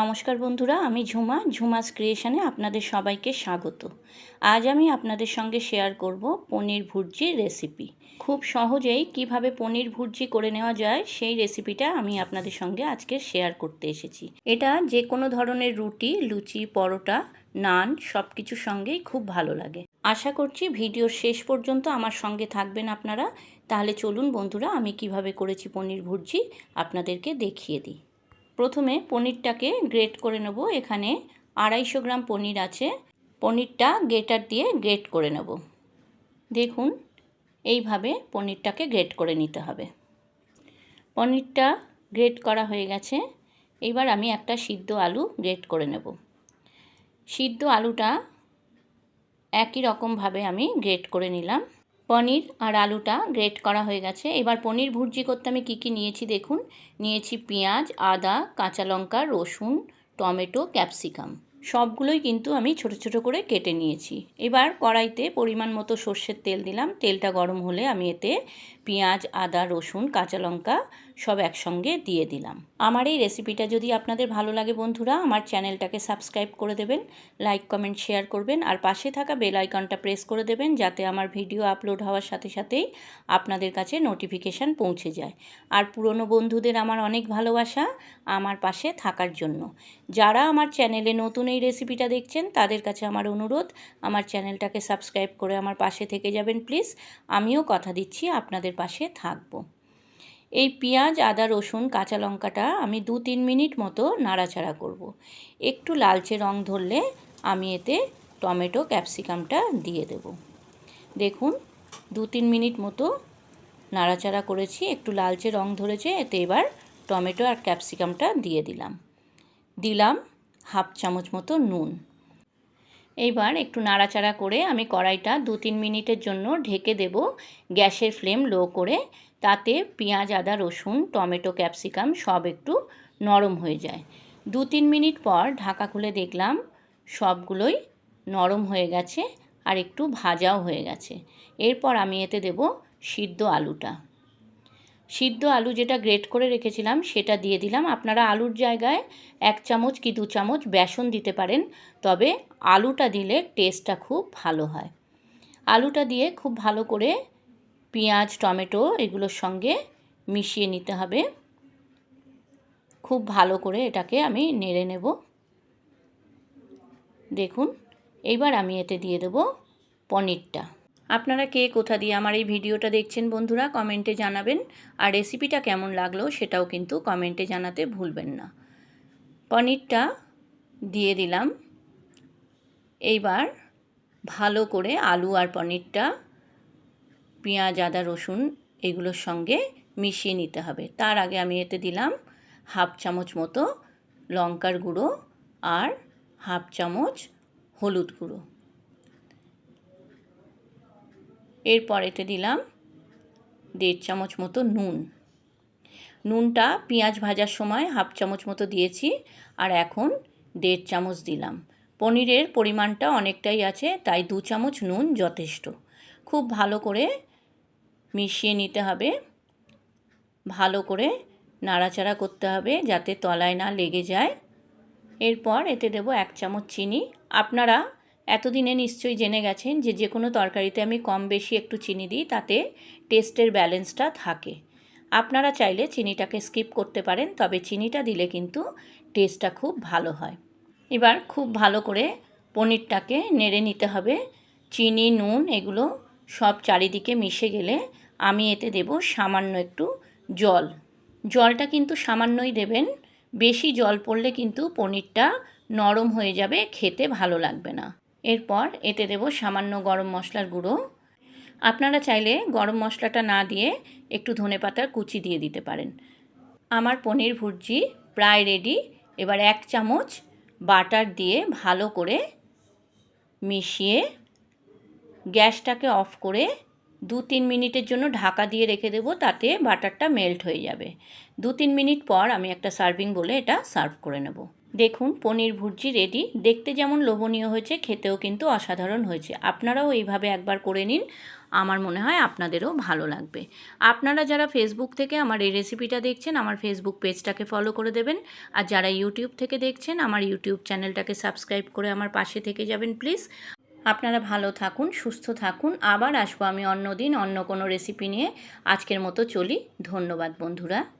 নমস্কার বন্ধুরা, আমি ঝুমা, ঝুমাস ক্রিয়েশনে আপনাদের সবাইকে স্বাগত। আজ আমি আপনাদের সঙ্গে শেয়ার করব পনির ভুর্জির রেসিপি খুব সহজেই কীভাবে পনির ভুর্জি করে নেওয়া যায় সেই রেসিপিটা আমি আপনাদের সঙ্গে আজকে শেয়ার করতে এসেছি। এটা যে কোনো ধরনের রুটি, লুচি, পরোটা, নান সব কিছুর সঙ্গেই খুব ভালো লাগে। আশা করছি ভিডিওর শেষ পর্যন্ত আমার সঙ্গে থাকবেন আপনারা। তাহলে চলুন বন্ধুরা, আমি কীভাবে করেছি পনির ভুর্জি আপনাদেরকে দেখিয়ে দিই। প্রথমে পনিরটাকে গ্রেট করে নেব। এখানে আড়াইশো গ্রাম পনির আছে। পনিরটা গ্রেটার দিয়ে গ্রেট করে নেব। দেখুন, এইভাবে পনিরটাকে গ্রেট করে নিতে হবে। পনিরটা গ্রেট করা হয়ে গেছে। এবার আমি একটা সিদ্ধ আলু গ্রেট করে নেব। সিদ্ধ আলুটা একই রকমভাবে আমি গ্রেট করে নিলাম। পনির আর আলুটা গ্রেট করা হয়ে গেছে। এবার পনির ভুর্জি করতে আমি কী কী নিয়েছি দেখুন। নিয়েছি পেঁয়াজ, আদা, কাঁচা লঙ্কা, রসুন, টমেটো, ক্যাপসিকাম। সবগুলোই কিন্তু আমি ছোট ছোট করে কেটে নিয়েছি। এবার কড়াইতে পরিমাণ মতো সর্ষের তেল দিলাম। তেলটা গরম হলে আমি এতে পেঁয়াজ, আদা, রসুন, কাঁচা লঙ্কা সব একসঙ্গে দিয়ে দিলাম। আমার এই রেসিপিটা যদি আপনাদের ভালো লাগে বন্ধুরা, আমার চ্যানেলটাকে সাবস্ক্রাইব করে দেবেন লাইক কমেন্ট শেয়ার করবেন, আর পাশে থাকা বেল আইকনটা প্রেস করে দেবেন, যাতে আমার ভিডিও আপলোড হওয়ার সাথে সাথেই আপনাদের কাছে নোটিফিকেশান পৌঁছে যায়। আর পুরনো বন্ধুদের আমার অনেক ভালোবাসা আমার পাশে থাকার জন্য। যারা আমার চ্যানেলে নতুন এই রেসিপিটা দেখছেন, তাদের কাছে আমার অনুরোধ, আমার চ্যানেলটাকে সাবস্ক্রাইব করে আমার পাশে থেকে যাবেন প্লিজ আমিও কথা দিচ্ছি, আপনাদের পাশে থাকব। এই পেঁয়াজ, আদা, রসুন, কাঁচা লঙ্কাটা আমি দু তিন মিনিট মতো নাড়াচাড়া করব। একটু লালচে রং ধরলে আমি এতে টমেটো, ক্যাপসিকামটা দিয়ে দেব। দেখুন, দু তিন মিনিট মতো নাড়াচাড়া করেছি, একটু লালচে রং ধরেছে, এতে এবার টমেটো আর ক্যাপসিকামটা দিয়ে দিলাম। দিলাম হাফ চামচ মতো নুন। এইবার একটু নাড়াচাড়া করে আমি কড়াইটা দু তিন মিনিটের জন্য ঢেকে দেব গ্যাসের ফ্লেম লো করে। তাতে পেঁয়াজ, আদা, রসুন, টমেটো, ক্যাপসিকাম সব একটু নরম হয়ে যায়। দু তিন মিনিট পর ঢাকা খুলে দেখলাম সবগুলোই নরম হয়ে গেছে আর একটু ভাজাও হয়ে গেছে। এরপর আমি এতে দেব সিদ্ধ আলুটা। সিদ্ধ আলু যেটা গ্রেট করে রেখেছিলাম, সেটা দিয়ে দিলাম। আপনারা আলুর জায়গায় এক চামচ কি দু চামচ বেসন দিতে পারেন, তবে আলুটা দিলে টেস্টটা খুব ভালো হয়। আলুটা দিয়ে খুব ভালো করে পেঁয়াজ, টমেটো এগুলোর সঙ্গে মিশিয়ে নিতে হবে। খুব ভালো করে এটাকে আমি নেড়ে নেব। দেখুন, এইবার আমি এতে দিয়ে দেব পনিরটা। আপনারা কে, কোথা দিয়ে আমার এই ভিডিওটা দেখছেন বন্ধুরা, কমেন্টে জানাবেন। আর রেসিপিটা কেমন লাগল সেটাও কিন্তু কমেন্টে জানাতে ভুলবেন না। পনিরটা দিয়ে দিলাম। এইবার ভালো করে আলু আর পনিরটা, পেঁয়াজ, আদা, রসুন এগুলোর সঙ্গে মিশিয়ে নিতে হবে। তার আগে আমি এতে দিলাম হাফ চামচ মতো লঙ্কার গুঁড়ো আর হাফ চামচ হলুদ গুঁড়ো। এরপর এতে দিলাম দেড় চামচ মতো নুন। নুনটা পেঁয়াজ ভাজার সময় হাফ চামচ মতো দিয়েছি আর এখন দেড় চামচ দিলাম। পনিরের পরিমাণটা অনেকটাই আছে, তাই দু চামচ নুন যথেষ্ট। খুব ভালো করে মিশিয়ে নিতে হবে। ভালো করে নাড়াচাড়া করতে হবে যাতে তলায় না লেগে যায়। এরপর এতে দেব এক চামচ চিনি। আপনারা এতদিনে নিশ্চয়ই জেনে গেছেন যে যে কোনো তরকারিতে আমি কম বেশি একটু চিনি দিই, তাতে টেস্টের ব্যালেন্সটা থাকে। আপনারা চাইলে চিনিটাকে স্কিপ করতে পারেন, তবে চিনিটা দিলে কিন্তু টেস্টটা খুব ভালো হয়। এবার খুব ভালো করে পনিরটাকে নেড়ে নিতে হবে। চিনি, নুন এগুলো সব চারিদিকে মিশে গেলে আমি এতে দেব সামান্য একটু জল। জলটা কিন্তু সামান্যই দেবেন। বেশি জল পড়লে কিন্তু পনিরটা নরম হয়ে যাবে, খেতে ভালো লাগবে না। এরপর এতে দেব সামান্য গরম মশলার গুঁড়ো। আপনারা চাইলে গরম মশলাটা না দিয়ে একটু ধনে পাতার কুচি দিয়ে দিতে পারেন। আমার পনির ভুর্জি প্রায় রেডি এবার এক চামচ বাটার দিয়ে ভালো করে মিশিয়ে গ্যাসটাকে অফ করে দু তিন মিনিটের জন্য ঢাকা দিয়ে রেখে দেবো, তাতে বাটারটা মেল্ট হয়ে যাবে। দু তিন মিনিট পর আমি একটা সার্ভিং বলে এটা সার্ভ করে নেব। দেখুন, পনির ভুর্জি রেডি দেখতে যেমন লোভনীয় হয়েছে, খেতেও কিন্তু অসাধারণ হয়েছে। আপনারাও এইভাবে একবার করে নিন। আমার মনে হয় আপনাদেরও ভালো লাগবে। আপনারা যারা ফেসবুক থেকে আমার এই রেসিপিটা দেখছেন, আমার ফেসবুক পেজটাকে ফলো করে দেবেন। আর যারা ইউটিউব থেকে দেখছেন, আমার ইউটিউব চ্যানেলটাকে সাবস্ক্রাইব করে আমার পাশে থেকে যাবেন প্লিজ আপনারা ভালো থাকুন, সুস্থ থাকুন। আবার আসব আমি অন্য দিন অন্য কোনো রেসিপি নিয়ে। আজকের মতো চলি। ধন্যবাদ, বন্ধুরা।